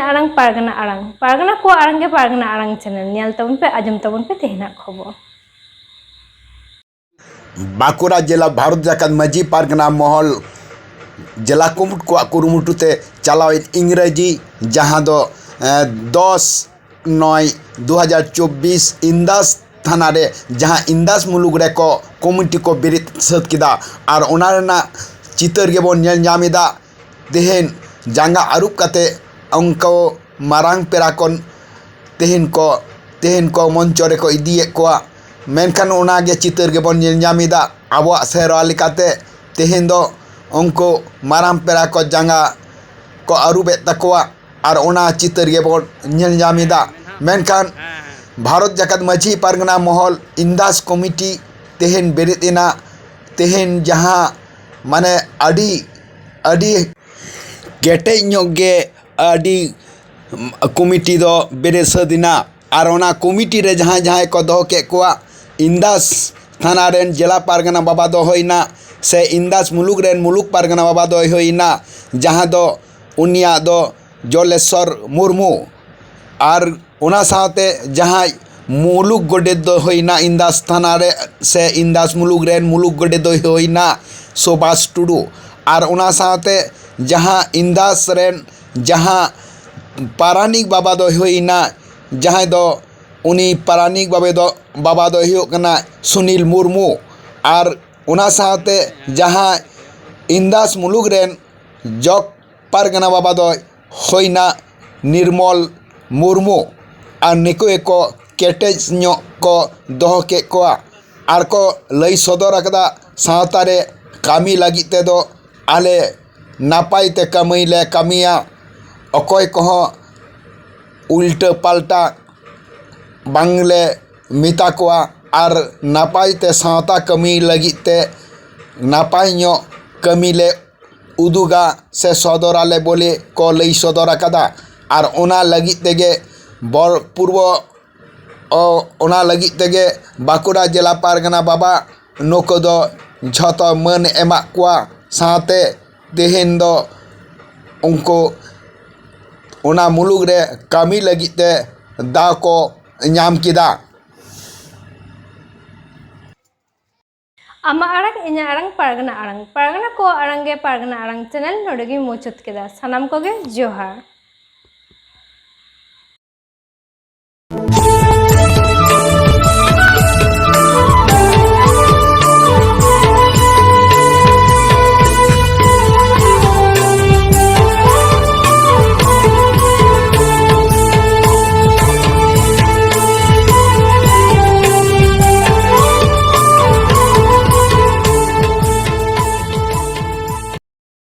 ᱤᱧᱟᱹᱜ ᱟᱲᱟᱝ ᱯᱟᱨᱜᱟᱱᱟ ᱟᱲᱟᱝ ᱯᱟᱨᱜᱟᱱᱟ ᱠᱚ ᱟᱲᱟᱝ ᱜᱮ ᱯᱟᱨᱜᱟᱱᱟ ᱟᱲᱟᱝ ᱪᱮᱱᱮᱞ ᱧᱮᱞ ᱛᱟᱵᱚᱱ ᱯᱮ ᱟᱸᱡᱚᱢ ᱛᱟᱵᱚᱱ ᱯᱮ ᱛᱮᱦᱮᱱᱟᱜ ᱠᱷᱚᱵᱚᱨ বাঁকুড়া জেলা ভারত জাকাত মাঝি পারগনা মহল জেলা কুমুট কোয়া কুরুমুটুতে চালাওয়েন ইংরেজি জাহাঁ দো দশ নয় দু হাজার চব্বিশ ইন্দাস থানারে জাহাঁ ইন্দাস মুলুক রেক কমিটি কো বেরিত সাদ কিদা আর ওনার চিতার গেবন নেল নামিদা তেহেন জাঙ্গা আরুপ কাতে उनको मारंग पेरा को तेहन को तेहन को मंच रे को इदिए को मेनखान उना गे चितर गे बन जामिदा आबवा सेरा लिकाते तेहन दो उनको मारंग पेरा को जांगा को अरुबे तकवा और उना चितर गे बन जामिदा मेनखान भारत जकत मजी परगना मोहल इंदास कमिटी तेहन बेरेतिना तेहन जहां माने अडी अडी गेटे ᱧᱚᱜ ᱟᱹᱰᱤ ᱠᱚᱢᱤᱴᱤ ᱫᱚ ᱵᱮᱨᱮᱥᱟᱹᱫᱤᱱᱟ ᱟᱨ ᱚᱱᱟ ᱠᱚᱢᱤᱴᱤ ᱨᱮ ᱡᱟᱦᱟᱸᱭ ᱡᱟᱦᱟᱸᱭ ᱠᱚ ᱫᱚᱦᱚ ᱠᱮᱫ ᱠᱚᱣᱟ ᱤᱱᱫᱟᱥ ᱛᱷᱟᱱᱟ ᱨᱮᱱ ᱡᱮᱞᱟ ᱯᱟᱨᱜᱟᱱᱟ ᱵᱟᱵᱟ ᱫᱚ ᱦᱩᱭᱱᱟ ᱥᱮ ᱤᱱᱫᱟᱥ ᱢᱩᱞᱩᱠ ᱨᱮᱱ ᱢᱩᱞᱩᱠ ᱯᱟᱨᱜᱟᱱᱟ ᱵᱟᱵᱟ ᱫᱚᱭ ᱦᱩᱭᱱᱟ ᱡᱟᱦᱟᱸ ᱫᱚ ᱩᱱᱤᱭᱟᱜ ᱫᱚ ᱡᱚᱞᱮᱥᱥᱚᱨ ᱢᱩᱨᱢᱩ ᱟᱨ ᱚᱱᱟ ᱥᱟᱶᱛᱮ ᱡᱟᱦᱟᱸᱭ মুলুক গডে হইনা ইন্দাস থানারে সে ইন্দাস মুলুক রেন মুলুক গডে হইনা সুভাষ টুডু আর ওনা সাথে যাহা ইন্দাস রেন ᱡᱟᱦᱟᱸ ᱯᱟᱨᱟᱱᱤᱠ ᱵᱟᱵᱟ ᱫᱚᱭ ᱦᱩᱭᱱᱟ ᱡᱟᱦᱟᱸᱭ ᱫᱚ ᱩᱱᱤ ᱯᱟᱨᱟᱱᱤᱠ ᱵᱟᱵᱮ ᱫᱚ ᱵᱟᱵᱟ ᱫᱚᱭ ᱦᱩᱭᱩᱜ ᱠᱟᱱᱟ ᱥᱩᱱᱤᱞ ᱢᱩᱨᱢᱩ ᱟᱨ ᱚᱱᱟ ᱥᱟᱶᱛᱮ ᱡᱟᱦᱟᱸ ᱤᱱᱫᱟᱥ ᱢᱩᱞᱩᱠ ᱨᱮᱱ ᱡᱚᱜᱽ ᱯᱟᱨᱜᱟᱱᱟ ᱵᱟᱵᱟ ᱫᱚᱭ ᱦᱩᱭᱱᱟ ᱱᱤᱨᱢᱚᱞ ᱢᱩᱨᱢᱩ ᱟᱨ ᱱᱤᱠᱩ ᱜᱮᱠᱚ ᱠᱮᱴᱮᱡ ᱧᱚᱜ ᱠᱚ ᱫᱚᱦᱚ ᱠᱮᱫ ᱠᱚᱣᱟ ᱟᱨ ᱠᱚ ᱞᱟᱹᱭ ᱥᱚᱫᱚᱨ ᱟᱠᱟᱫᱟ ᱥᱟᱶᱛᱟ ᱨᱮ ᱠᱟᱹᱢᱤ ᱞᱟᱹᱜᱤᱫ ᱛᱮᱫᱚ ᱟᱞᱮ ᱱᱟᱯᱟᱭ ᱛᱮ ᱠᱟᱹᱢᱤ ᱞᱮ ᱠᱟᱹᱢᱤᱭᱟ ᱚᱠᱚᱭ ᱠᱚᱦᱚᱸ ᱩᱞᱴᱟᱹ ᱯᱟᱞᱴᱟ ᱵᱟᱝᱞᱮ ᱢᱮᱛᱟ ᱠᱚᱣᱟ ᱟᱨ ᱱᱟᱯᱟᱭ ᱛᱮ ᱥᱟᱶᱛᱟ ᱠᱟᱹᱢᱤ ᱞᱟᱹᱜᱤᱫ ᱛᱮ ᱱᱟᱯᱟᱭ ᱧᱚᱜ ᱠᱟᱹᱢᱤ ᱞᱮ ᱩᱫᱩᱜᱟ ᱥᱮ ᱥᱚᱫᱚᱨᱟᱞᱮ ᱵᱚᱞᱮ ᱠᱚ ᱞᱟᱹᱭ ᱥᱚᱫᱚᱨ ᱟᱠᱟᱫᱟ ᱟᱨ ᱚᱱᱟ ᱞᱟᱹᱜᱤᱫ ᱛᱮᱜᱮ ᱵᱚᱨ ᱯᱩᱨᱵᱚ ᱚᱱᱟ ᱞᱟᱹᱜᱤᱫ ᱛᱮᱜᱮ ᱵᱟᱸᱠᱩᱲᱟ ᱡᱮᱞᱟ ᱯᱟᱨᱜᱟᱱᱟ ᱵᱟᱵᱟ ᱱᱩᱠᱩ ᱫᱚ ᱡᱷᱚᱛᱚ ᱢᱟᱹᱱ ᱮᱢᱟᱜ ᱠᱚᱣᱟ ᱥᱟᱶᱛᱮ ᱛᱮᱦᱮᱧ ᱫᱚ ᱩᱱᱠᱩ ᱚᱱᱟ ᱢᱩᱞᱩᱠ ᱨᱮ ᱠᱟᱹᱢᱤ ᱞᱟᱹᱜᱤᱫ ᱛᱮ ᱫᱟᱣ ᱠᱚ ᱧᱟᱢ ᱠᱮᱫᱟ ᱟᱢᱟᱜ ᱟᱲᱟᱝ ᱤᱧᱟᱹᱜ ᱟᱲᱟᱝ ᱯᱟᱨᱜᱟᱱᱟ ᱟᱲᱟᱝ ᱯᱟᱨᱜᱟᱱᱟ ᱠᱚ ᱟᱲᱟᱝ ᱜᱮ ᱯᱟᱨᱜᱟᱱᱟ ᱟᱲᱟᱝ ᱪᱮᱱᱮᱞ ᱱᱚᱰᱮᱜᱮ ᱢᱩᱪᱟᱹᱫ ᱠᱮᱫᱟ ᱥᱟᱱᱟᱢ ᱠᱚᱜᱮ ᱡᱚᱦᱟᱨ